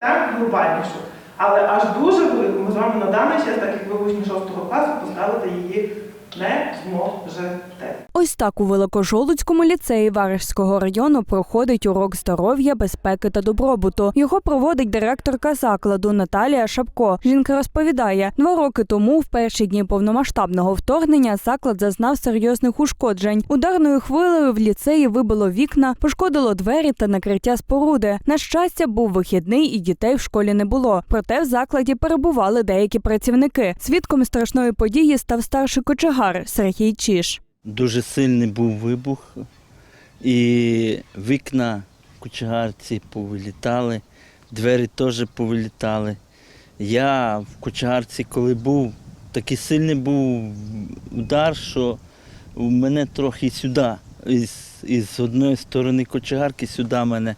так глобальнішу. Але аж дуже велику ми з вами на даний час, так як ви учні 6 класу, поставити її не зможете. Ось так у Великожолуцькому ліцеї Варежського району проходить урок здоров'я, безпеки та добробуту. Його проводить директорка закладу Наталія Шапко. Жінка розповідає, два роки тому, в перші дні повномасштабного вторгнення, заклад зазнав серйозних ушкоджень. Ударною хвилею в ліцеї вибило вікна, пошкодило двері та накриття споруди. На щастя, був вихідний і дітей в школі не було. Проте в закладі перебували деякі працівники. Свідком страшної події став старший кочегар Сергій Чіш. Дуже сильний був вибух, і вікна кочегарці повилітали, двері теж повилітали. Я в кочегарці, коли був, такий сильний був удар, що у мене трохи сюди, із, із одної сторони кочегарки сюди мене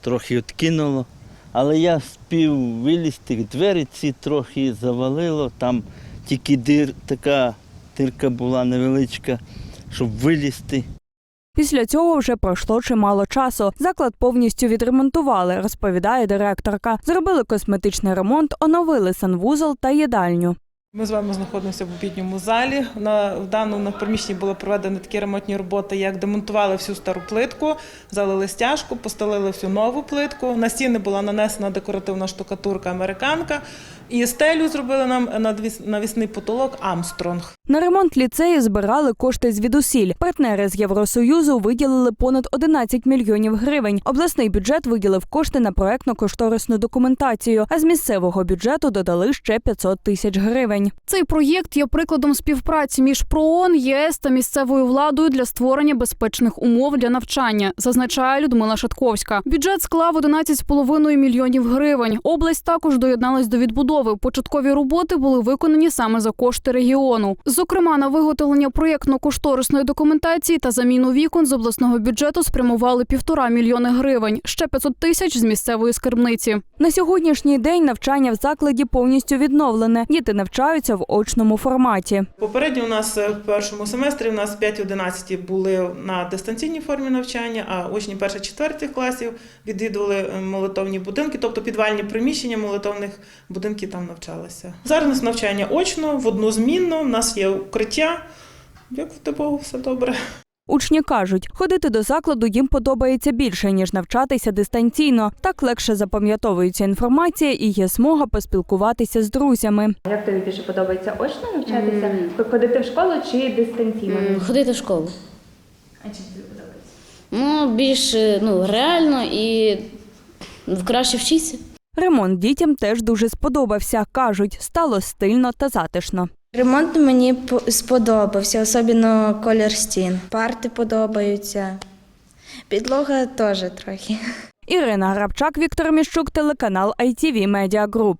трохи відкинуло. Але я спів вилізти, двері ці трохи завалило, там тільки дир, така дирка була невеличка, щоб вилізти. Після цього вже пройшло чимало часу. Заклад повністю відремонтували, розповідає директорка. Зробили косметичний ремонт, оновили санвузол та їдальню. Ми з вами знаходимося в обідньому залі. На в даному приміщенні були проведені такі ремонтні роботи, як демонтували всю стару плитку, залили стяжку, постелили всю нову плитку. На стіни була нанесена декоративна штукатурка американка. І стелю зробили нам навісний потолок Амстронг. На ремонт ліцею збирали кошти звідусіль. Партнери з Євросоюзу виділили понад 11 мільйонів гривень. Обласний бюджет виділив кошти на проектно-кошторисну документацію, а з місцевого бюджету додали ще 500 тисяч гривень. Цей проєкт є прикладом співпраці між ПРООН, ЄС та місцевою владою для створення безпечних умов для навчання, зазначає Людмила Шатковська. Бюджет склав 11,5 мільйонів гривень. Область також доєдналась до відбудови. Початкові роботи були виконані саме за кошти регіону. Зокрема, на виготовлення проєктно-кошторисної документації та заміну вікон з обласного бюджету спрямували півтора мільйони гривень, ще 500 тисяч з місцевої скарбниці. На сьогоднішній день навчання в закладі повністю відновлене. Діти навчаються в очному форматі. Попередньо у нас е, в першому семестрі у нас 5-11 були на дистанційній формі навчання, а учні перших-четвертих класів відвідували е, молитовні будинки, тобто підвальні приміщення молитовних будинків там навчалися. Зараз у нас навчання очно, в одну змінну, у нас є укриття. Дякувати Богу, все добре. Учні кажуть, ходити до закладу їм подобається більше ніж навчатися дистанційно. Так легше запам'ятовується інформація і є змога поспілкуватися з друзями. Як тобі більше подобається очно навчатися, ходити в школу чи дистанційно? М, Ходити в школу. А чим тобі подобається? Ну, більш е, ну, реально і краще вчитися. Ремонт дітям теж дуже сподобався. кажуть, стало стильно та затишно. Ремонт мені по- сподобався, особливо колір стін. Парти подобаються. Підлога теж трохи. Ірина Грабчак, Віктор Міщук, телеканал ITV Media Group.